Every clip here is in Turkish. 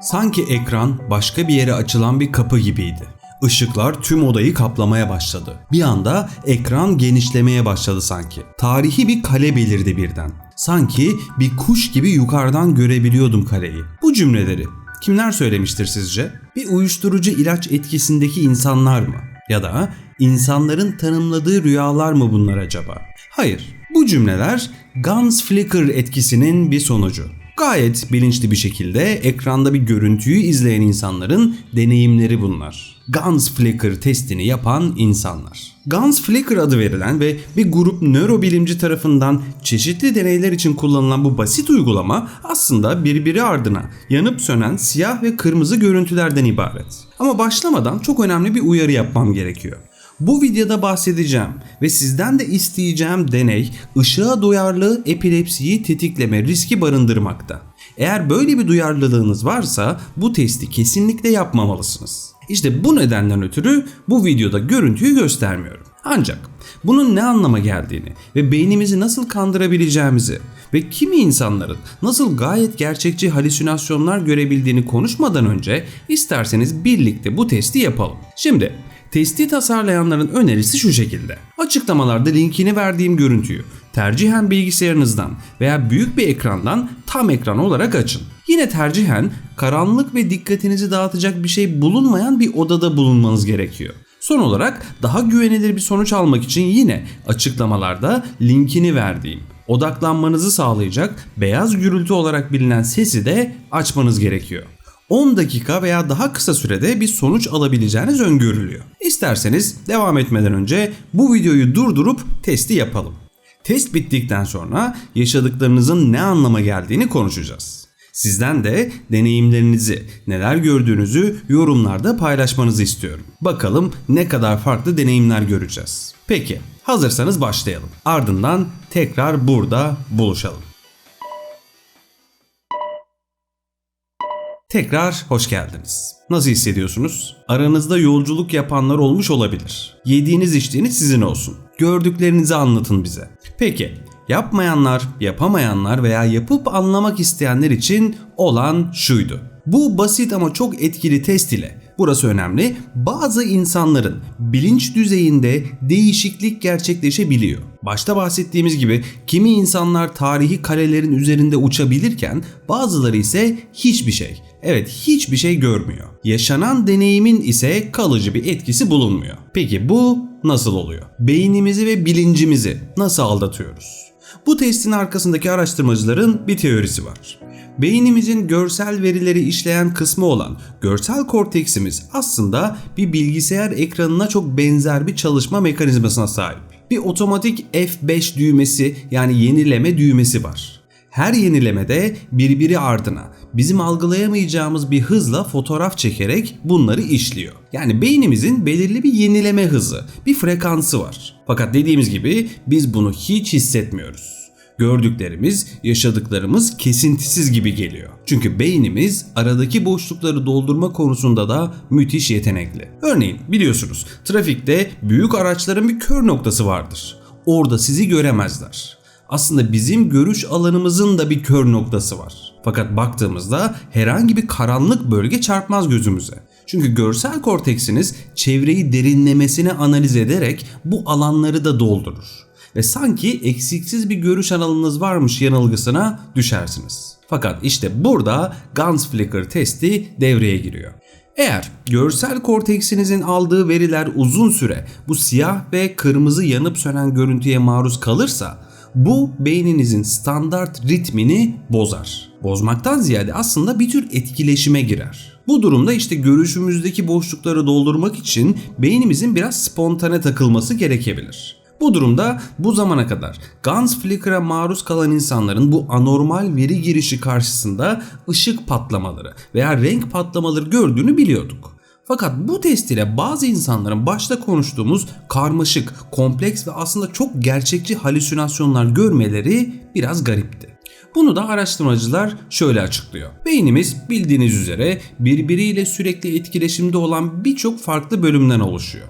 Sanki ekran başka bir yere açılan bir kapı gibiydi. Işıklar tüm odayı kaplamaya başladı. Bir anda ekran genişlemeye başladı sanki. Tarihi bir kale belirdi birden. Sanki bir kuş gibi yukarıdan görebiliyordum kaleyi. Bu cümleleri kimler söylemiştir sizce? Bir uyuşturucu ilaç etkisindeki insanlar mı? Ya da insanların tanımladığı rüyalar mı bunlar acaba? Hayır. Bu cümleler Guns Flicker etkisinin bir sonucu. Gayet bilinçli bir şekilde ekranda bir görüntüyü izleyen insanların deneyimleri bunlar. Guns Flicker testini yapan insanlar. Guns Flicker adı verilen ve bir grup nörobilimci tarafından çeşitli deneyler için kullanılan bu basit uygulama aslında birbiri ardına yanıp sönen siyah ve kırmızı görüntülerden ibaret. Ama başlamadan çok önemli bir uyarı yapmam gerekiyor. Bu videoda bahsedeceğim ve sizden de isteyeceğim deney ışığa duyarlı epilepsiyi tetikleme riski barındırmakta. Eğer böyle bir duyarlılığınız varsa bu testi kesinlikle yapmamalısınız. İşte bu nedenden ötürü bu videoda görüntüyü göstermiyorum. Ancak bunun ne anlama geldiğini ve beynimizi nasıl kandırabileceğimizi ve kimi insanların nasıl gayet gerçekçi halüsinasyonlar görebildiğini konuşmadan önce isterseniz birlikte bu testi yapalım. Şimdi Testi tasarlayanların önerisi şu şekilde. Açıklamalarda linkini verdiğim görüntüyü tercihen bilgisayarınızdan veya büyük bir ekrandan tam ekran olarak açın. Yine tercihen karanlık ve dikkatinizi dağıtacak bir şey bulunmayan bir odada bulunmanız gerekiyor. Son olarak daha güvenilir bir sonuç almak için yine açıklamalarda linkini verdiğim odaklanmanızı sağlayacak beyaz gürültü olarak bilinen sesi de açmanız gerekiyor. 10 dakika veya daha kısa sürede bir sonuç alabileceğiniz öngörülüyor. İsterseniz devam etmeden önce bu videoyu durdurup testi yapalım. Test bittikten sonra yaşadıklarınızın ne anlama geldiğini konuşacağız. Sizden de deneyimlerinizi, neler gördüğünüzü yorumlarda paylaşmanızı istiyorum. Bakalım ne kadar farklı deneyimler göreceğiz. Peki, hazırsanız başlayalım. Ardından tekrar burada buluşalım. Tekrar hoş geldiniz. Nasıl hissediyorsunuz? Aranızda yolculuk yapanlar olmuş olabilir. Yediğiniz içtiğiniz sizin olsun. Gördüklerinizi anlatın bize. Peki yapmayanlar, yapamayanlar veya yapıp anlamak isteyenler için olan şuydu. Bu basit ama çok etkili test ile burası önemli. Bazı insanların bilinç düzeyinde değişiklik gerçekleşebiliyor. Başta bahsettiğimiz gibi kimi insanlar tarihi kalelerin üzerinde uçabilirken bazıları ise hiçbir şey. Evet hiçbir şey görmüyor. Yaşanan deneyimin ise kalıcı bir etkisi bulunmuyor. Peki bu nasıl oluyor? Beynimizi ve bilincimizi nasıl aldatıyoruz? Bu testin arkasındaki araştırmacıların bir teorisi var. Beynimizin görsel verileri işleyen kısmı olan görsel korteksimiz aslında bir bilgisayar ekranına çok benzer bir çalışma mekanizmasına sahip. Bir otomatik F5 düğmesi yani yenileme düğmesi var. Her yenilemede birbiri ardına bizim algılayamayacağımız bir hızla fotoğraf çekerek bunları işliyor. Yani beynimizin belirli bir yenileme hızı, bir frekansı var. Fakat dediğimiz gibi biz bunu hiç hissetmiyoruz. Gördüklerimiz, yaşadıklarımız kesintisiz gibi geliyor. Çünkü beynimiz aradaki boşlukları doldurma konusunda da müthiş yetenekli. Örneğin biliyorsunuz trafikte büyük araçların bir kör noktası vardır. Orada sizi göremezler. Aslında bizim görüş alanımızın da bir kör noktası var. Fakat baktığımızda herhangi bir karanlık bölge çarpmaz gözümüze. Çünkü görsel korteksiniz çevreyi derinlemesine analiz ederek bu alanları da doldurur. Ve sanki eksiksiz bir görüş alanınız varmış yanılgısına düşersiniz. Fakat işte burada Guns Flicker testi devreye giriyor. Eğer görsel korteksinizin aldığı veriler uzun süre bu siyah ve kırmızı yanıp sönen görüntüye maruz kalırsa bu beyninizin standart ritmini bozar. Bozmaktan ziyade aslında bir tür etkileşime girer. Bu durumda işte görüşümüzdeki boşlukları doldurmak için beynimizin biraz spontane takılması gerekebilir. Bu durumda bu zamana kadar Guns Flicker'a maruz kalan insanların bu anormal veri girişi karşısında ışık patlamaları veya renk patlamaları gördüğünü biliyorduk. Fakat bu test ile bazı insanların başta konuştuğumuz karmaşık, kompleks ve aslında çok gerçekçi halüsinasyonlar görmeleri biraz garipti. Bunu da araştırmacılar şöyle açıklıyor. Beynimiz bildiğiniz üzere birbiriyle sürekli etkileşimde olan birçok farklı bölümden oluşuyor.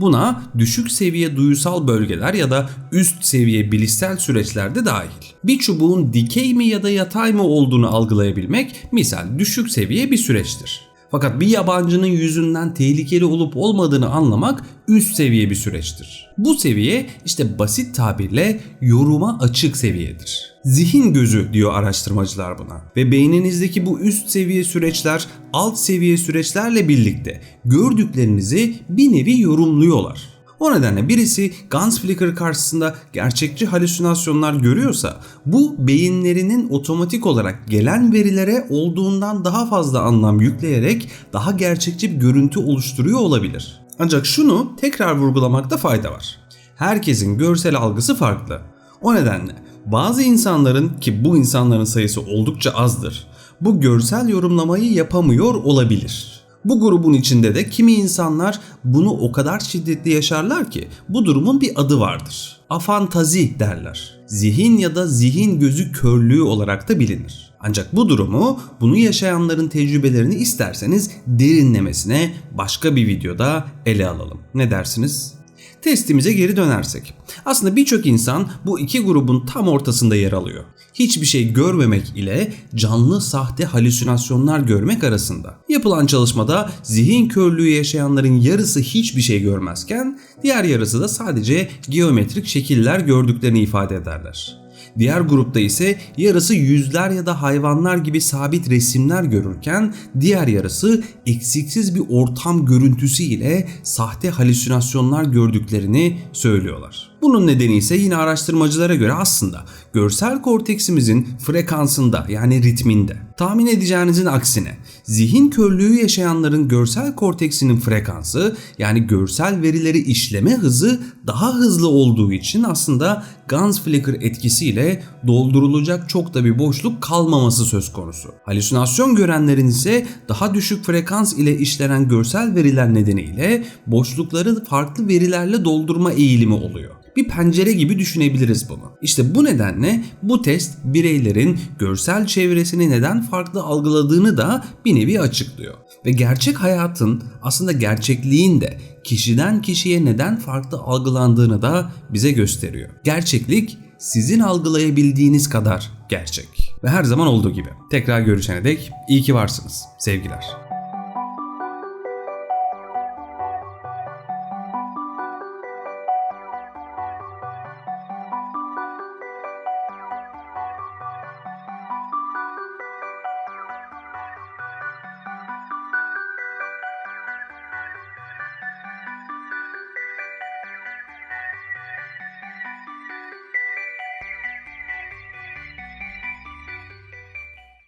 Buna düşük seviye duyusal bölgeler ya da üst seviye bilişsel süreçler de dahil. Bir çubuğun dikey mi ya da yatay mı olduğunu algılayabilmek misal düşük seviye bir süreçtir. Fakat bir yabancının yüzünden tehlikeli olup olmadığını anlamak üst seviye bir süreçtir. Bu seviye işte basit tabirle yoruma açık seviyedir. Zihin gözü diyor araştırmacılar buna. Ve beyninizdeki bu üst seviye süreçler alt seviye süreçlerle birlikte gördüklerinizi bir nevi yorumluyorlar. O nedenle birisi Guns Flicker karşısında gerçekçi halüsinasyonlar görüyorsa bu beyinlerinin otomatik olarak gelen verilere olduğundan daha fazla anlam yükleyerek daha gerçekçi bir görüntü oluşturuyor olabilir. Ancak şunu tekrar vurgulamakta fayda var. Herkesin görsel algısı farklı. O nedenle bazı insanların ki bu insanların sayısı oldukça azdır. Bu görsel yorumlamayı yapamıyor olabilir. Bu grubun içinde de kimi insanlar bunu o kadar şiddetli yaşarlar ki bu durumun bir adı vardır. Afantazi derler. Zihin ya da zihin gözü körlüğü olarak da bilinir. Ancak bu durumu bunu yaşayanların tecrübelerini isterseniz derinlemesine başka bir videoda ele alalım. Ne dersiniz? Testimize geri dönersek. Aslında birçok insan bu iki grubun tam ortasında yer alıyor. Hiçbir şey görmemek ile canlı sahte halüsinasyonlar görmek arasında. Yapılan çalışmada zihin körlüğü yaşayanların yarısı hiçbir şey görmezken diğer yarısı da sadece geometrik şekiller gördüklerini ifade ederler. Diğer grupta ise yarısı yüzler ya da hayvanlar gibi sabit resimler görürken diğer yarısı eksiksiz bir ortam görüntüsü ile sahte halüsinasyonlar gördüklerini söylüyorlar. Bunun nedeni ise yine araştırmacılara göre aslında görsel korteksimizin frekansında yani ritminde. Tahmin edeceğinizin aksine zihin körlüğü yaşayanların görsel korteksinin frekansı yani görsel verileri işleme hızı daha hızlı olduğu için aslında Guns Flicker etkisiyle doldurulacak çok da bir boşluk kalmaması söz konusu. Halüsinasyon görenlerin ise daha düşük frekans ile işlenen görsel veriler nedeniyle boşlukları farklı verilerle doldurma eğilimi oluyor bir pencere gibi düşünebiliriz bunu. İşte bu nedenle bu test bireylerin görsel çevresini neden farklı algıladığını da bir nevi açıklıyor. Ve gerçek hayatın aslında gerçekliğin de kişiden kişiye neden farklı algılandığını da bize gösteriyor. Gerçeklik sizin algılayabildiğiniz kadar gerçek. Ve her zaman olduğu gibi. Tekrar görüşene dek iyi ki varsınız. Sevgiler.